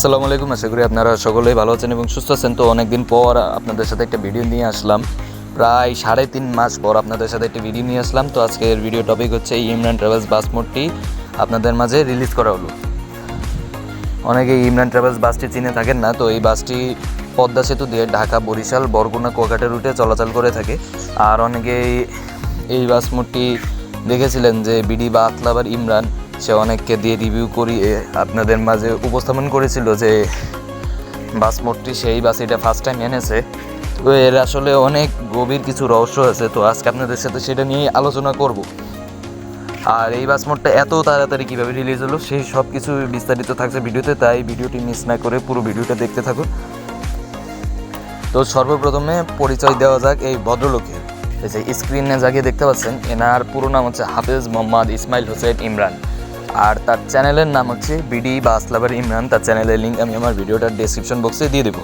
আসসালামু আলাইকুম, আশা করি আপনারা সকলেই ভালো আছেন এবং সুস্থ আছেন। তো অনেকদিন পর আপনাদের সাথে একটা ভিডিও নিয়ে আসলাম। প্রায় সাড়ে তিন মাস পর আপনাদের সাথে একটা ভিডিও নিয়ে আসলাম। তো আজকের ভিডিও টপিক হচ্ছে ইমরান ট্রাভেলস বাস মোডটি আপনাদের মাঝে রিলিজ করা হলো। অনেকে ইমরান ট্রাভেলস বাসটি চিনে থাকেন না। তো এই বাসটি পদ্মা সেতু দিয়ে ঢাকা, বরিশাল, বরগুনা, কুয়াকাটা রুটে চলাচল করে থাকে। আর অনেকেই এই বাস মোডটি দেখেছিলেন যে বিডি বা আতলাবার ইমরান সে অনেককে দিয়ে রিভিউ করিয়ে আপনাদের মাঝে উপস্থাপন করেছিল যে বাস মোডটি সেই বাস এটা ফার্স্ট টাইম এনেছে। তো এর আসলে অনেক গভীর কিছু রহস্য আছে, তো আজকে আপনাদের সাথে সেটা নিয়েই আলোচনা করব। আর এই বাস মোডটা এত তাড়াতাড়ি কীভাবে রিলিজ হলো, সেই সব কিছু বিস্তারিত থাকছে ভিডিওতে, তাই ভিডিওটি মিস না করে পুরো ভিডিওটা দেখতে থাকুন। তো সর্বপ্রথমে পরিচয় দেওয়া যাক এই ভদ্রলোকের। এই যে স্ক্রিনে জাগিয়ে দেখতে পাচ্ছেন, এনার পুরো নাম হচ্ছে হাফেজ মোহাম্মদ ইসমাইল হোসেন ইমরান। আর তার চ্যানেলের নাম হচ্ছে বিডি বা আসলাবার ইমরান। তার চ্যানেলের লিঙ্ক আমি আমার ভিডিওটার ডেসক্রিপশন বক্সে দিয়ে দেবো।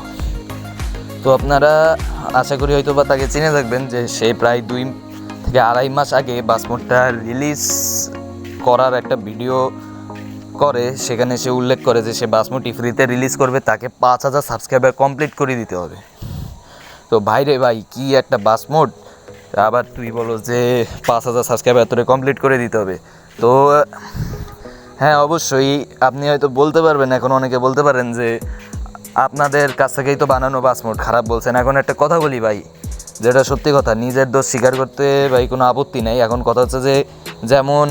তো আপনারা আশা করি হয়তো বা তাকে চিনে থাকবেন যে সে প্রায় দুই থেকে আড়াই মাস আগে বাসমোটটা রিলিজ করার একটা ভিডিও করে। সেখানে সে উল্লেখ করে যে সে বাসমোটি ফ্রিতে রিলিজ করবে, তাকে পাঁচ হাজার সাবস্ক্রাইবার কমপ্লিট করে দিতে হবে। তো ভাই রে ভাই, কি একটা বাস মোড? আবার তুই বলো যে পাঁচ হাজার সাবস্ক্রাইবার তোরে কমপ্লিট করে দিতে হবে। তো হ্যাঁ অবশ্যই। আপনি হয়তো বলতে পারবেন, এখন অনেকে বলতে পারেন যে, আপনাদের কাছ থেকেই তো বানানো মোড খারাপ বলছেন। এখন একটা কথা বলি ভাই, যেটা সত্যি কথা, নিজের দোষ স্বীকার করতে ভাই কোনো আপত্তি নেই। এখন কথা হচ্ছে যে, যেমন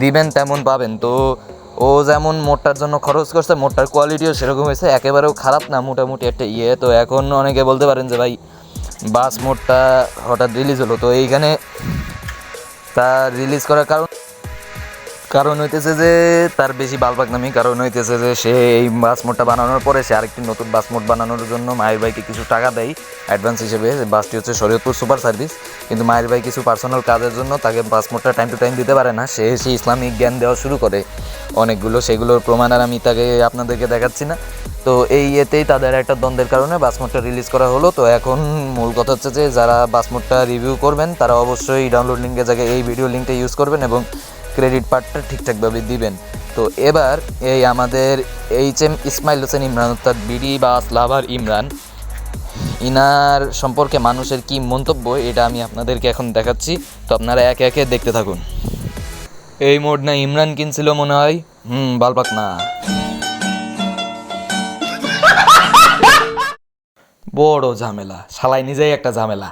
দিবেন তেমন পাবেন। তো ও যেমন মোটটার জন্য খরচ করছে, মোটটার কোয়ালিটিও সেরকম হয়েছে, একেবারেও খারাপ না মোটামুটি একটা ইয়ে। তো এখন অনেকে বলতে পারেন যে, ভাই বাস মোটটা হঠাৎ রিলিজ হলো। তো এইখানে তা রিলিজ করার কারণ কারণ হইতেছে যে তার বেশি বালবাগ নামি কারণ হইতেছে যে সে এই বাস মোটটা বানানোর পরে সে আরেকটি নতুন বাস মোট বানানোর জন্য মায়ের ভাইকে কিছু টাকা দেয় অ্যাডভান্স হিসেবে। বাসটি হচ্ছে শরীয়তপুর সুপার সার্ভিস। কিন্তু মায়ের ভাই কিছু পার্সোনাল কাজের জন্য তাকে বাস মোটটা টাইম টু টাইম দিতে পারে না। সে সে ইসলামিক জ্ঞান দেওয়া শুরু করে অনেকগুলো। সেগুলোর প্রমাণ আর আমি তাকে আপনাদেরকে দেখাচ্ছি না। তো এই এতেই তাদের একটা দ্বন্দ্বের কারণে বাসমোটটা রিলিজ করা হলো। তো এখন মূল কথা হচ্ছে যে যারা বাসমোটটা রিভিউ করবেন, তারা অবশ্যই ডাউনলোড লিঙ্কের জায়গায় এই ভিডিও লিঙ্কটা ইউজ করবেন এবং ক্রেডিট পার্টটা ঠিকঠাকভাবে দিবেন। তো এবার এই আমাদের এইচ এম ইসমাইল হোসেন ইমরান, অর্থাৎ বিডি বা লাভার ইমরান, ইনার সম্পর্কে মানুষের কি মন্তব্য, এটা আমি আপনাদেরকে এখন দেখাচ্ছি। তো আপনারা একে একে দেখতে থাকুন। এই মোড না ইমরান কিনছিল মনে হয়। হুম, বালপাক না। বড় ঝামেলা শালাই নিজেই একটা ঝামেলা।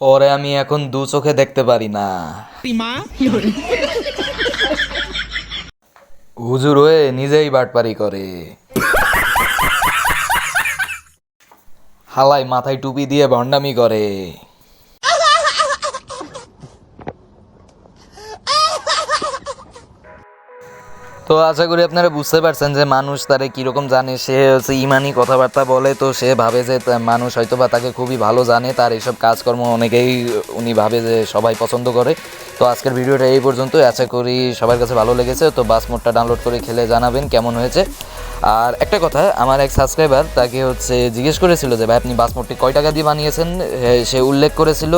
ওরে আমি এখন দু চোখে দেখতে পারি না। হুজুর হয়ে নিজেই বাটপারি করে। হালাই মাথায় টুপি দিয়ে ভণ্ডামি করে। আশা করি আপনারা বুঝতে পারছেন যে মানুষ তারে কীরকম জানে। সে হচ্ছে ইমানি কথাবার্তা বলে, তো সে ভাবে যে মানুষ হয়তো বা তাকে খুবই ভালো জানে। তার এইসব কাজকর্ম অনেকেই উনি ভাবে যে সবাই পছন্দ করে। তো আজকের ভিডিওটা এই পর্যন্ত আশা করি সবার কাছে ভালো লেগেছে। তো বাস মোডটা ডাউনলোড করে খেলে জানাবেন কেমন হয়েছে। আর একটা কথা, আমার এক সাবস্ক্রাইবার তাকে হচ্ছে জিজ্ঞেস করেছিল যে, ভাই, আপনি বাস মোডটি কয় টাকা দিয়ে বানিয়েছেন? সে উল্লেখ করেছিল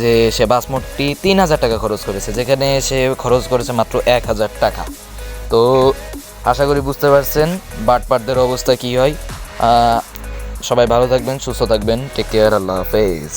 যে, সে বাস মোডটি তিন হাজার টাকা খরচ করেছে, যেখানে সে খরচ করেছে মাত্র এক হাজার টাকা। তো আশা করি বুঝতে পারছেন বাটপাটদের অবস্থা কী হয়। সবাই ভালো থাকবেন, সুস্থ থাকবেন। টেক কেয়ার আল্লাহ হাফেজ।